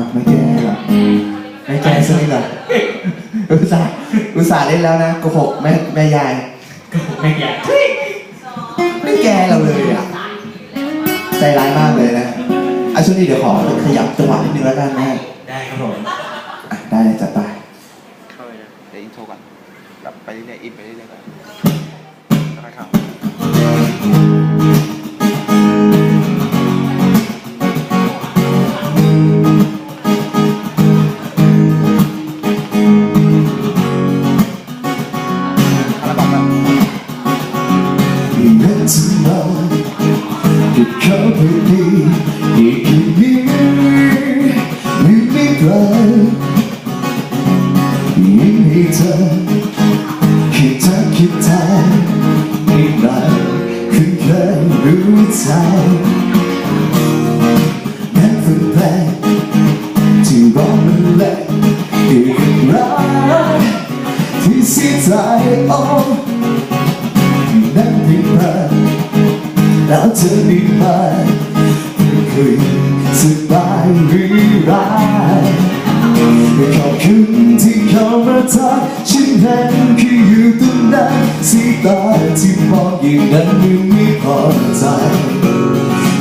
อะไม่แก้หรอกไม่แก้สักนิดหรอกอุตส่าห์อุตส่าห์เล่นแล้วนะโกหกแม่แม่ยายก็ผมไม่อยากไม่แก้เราเลยอะใจร้ายมากเลยนะอะช่วงนี้เดี๋ยวขอขยับจังหวะนิดนึงแล้วกันนะได้ครับผมอะได้เลยจัดไปเข้าไปนะเดี๋ยวอินโทรก่อนแบบไปเรื่อยๆอินไปเรื่อยๆก่อนแล้วค่อย ใจแม้ฝันแปลกที่ร้องมันแหลกอีกรักที่เสียใจโอ้นั่งพิพาแล้วเธอดีไหมเคยสบายหรือร้ายขอบคุณที่เข้ามาทัก เห็นคืออยู่ตรงนั้นสีตาที่มองอย่างนั้นยังไม่พอใจ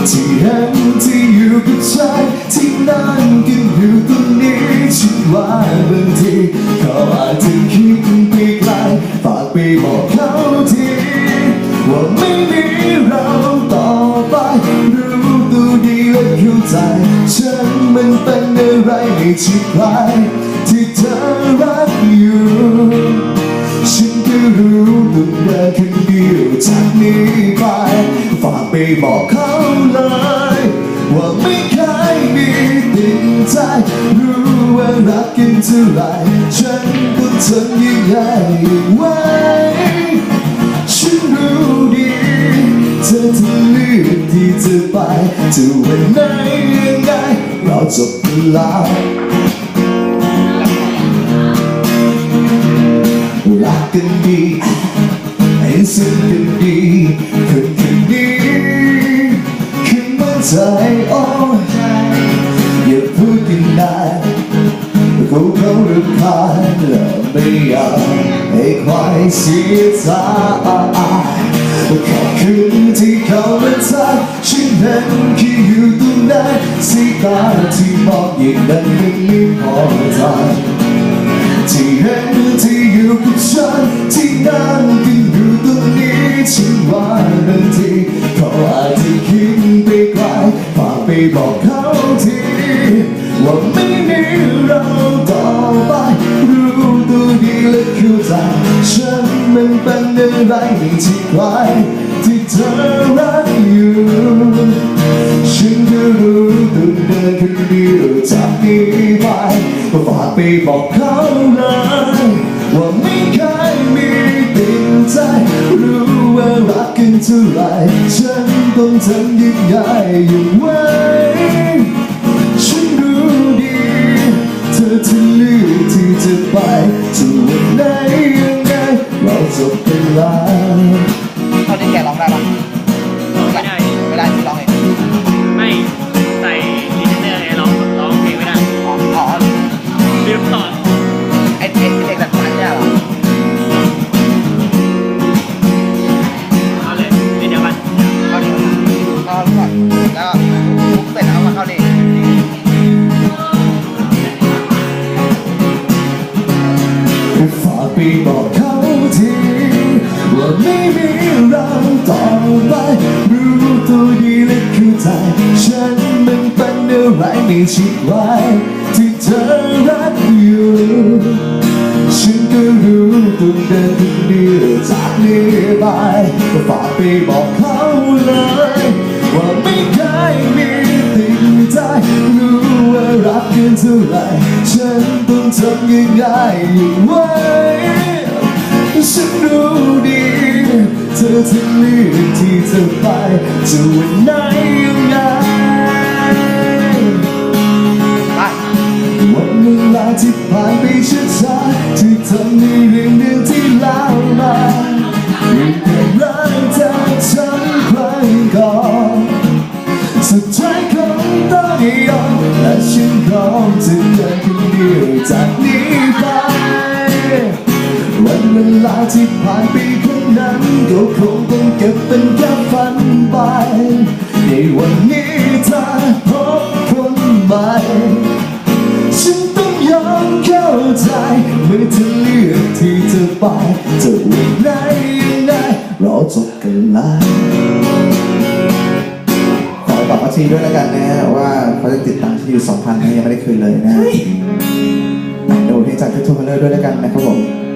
ที่เห็นที่อยู่กับฉันที่นั่งกันอยู่ตรงนี้ฉันว่าบางทีเขาอาจจะคิดไปไกลฝากไปบอกเขาทีว่าไม่มีเราต่อไปรู้ตัวดีและเข้าใจฉันมันเป็นอะไรในชีวิตที่เธอรักอยู่ รู้ต้องเดินคนเดียวจากนี้ไป ฝากไปบอกเขาเลย ว่าไม่เคยมีติดใจ รู้ว่ารักกันเท่าไหรฉันต้องทำยังไงไว้ฉันรู้ดีเธอจะเลือกที่จะไปจะวันไหนยังไงเราจบกันแล้ว กันดีให้ซึ้งกันดีคืนคืนนี้คืนมั่นใจโอ้อย่าพูดกันนานเขาเขารำคาญและไม่อยากให้ใครเสียใจขอบคุณที่เขามาทักฉันเห็นแค่อยู่ตรงนั้นสีตาที่มองอย่างนั้นยังไม่พอใจที่ อยู่กับฉันที่นั่งกันอยู่ตรงนี้ฉันว่าบางทีเขาอาจจะคิดไปไกลฝากไปบอกเขาทีว่าไม่มีเราต่อไปรู้ตัวดีและเข้าใจฉันมันเป็นอะไรที่ใครที่เธอรักอยู่ฉันก็รู้ต้องเดินคนเดียวจากนี้ไปฝากไปบอกเขาเลย เท่าไรฉันต้องทำยังไงยู่ไว้ ไปบอกเขาทีว่าไม่มีเราต่อไปรู้ตัวดีและเข้าใจฉันมันเป็นอะไรในชีวิตที่เธอรักอยู่ฉันก็รู้ต้องเดินคนเดียวจากนี้ไปก็ฝากไปบอกเขาเลยว่าไม่เคยมีติดใจรู้ว่ารักกันเท่าไรฉันต้องทำยังไงอยู่ไว้ฉั จะเลือกที่จะไปจะวันไหนยังไงวันเวลาที่ผ่านไปช้าๆที่ทำให้เรื่องเรื่องที่เล่ามายังแต่รักเธอฉันคยก่อนสุดท้ายคงต้องยอมและฉันคงจะเดินคนเดียวจากนี้ไปวันเวลาที่ผ่านไป นั้นก็คงต้องเก็บเป็นแค่ฝันไป ในวันนี้ถ้าพบคนใหม่ฉันต้องยอมเข้าใจเมื่อเธอเลือกที่จะไปจะวันไหนยังไงรอจบกันแล้วขอบอกอาชีด้วยแล้วกันนะว่าเขาจะติดตามที่อยู่สองพันะยังไม่ได้คืนเลยนะฮะดูเพลงจากทุกทุกคนเลยด้วยแล้วกันนะครับผม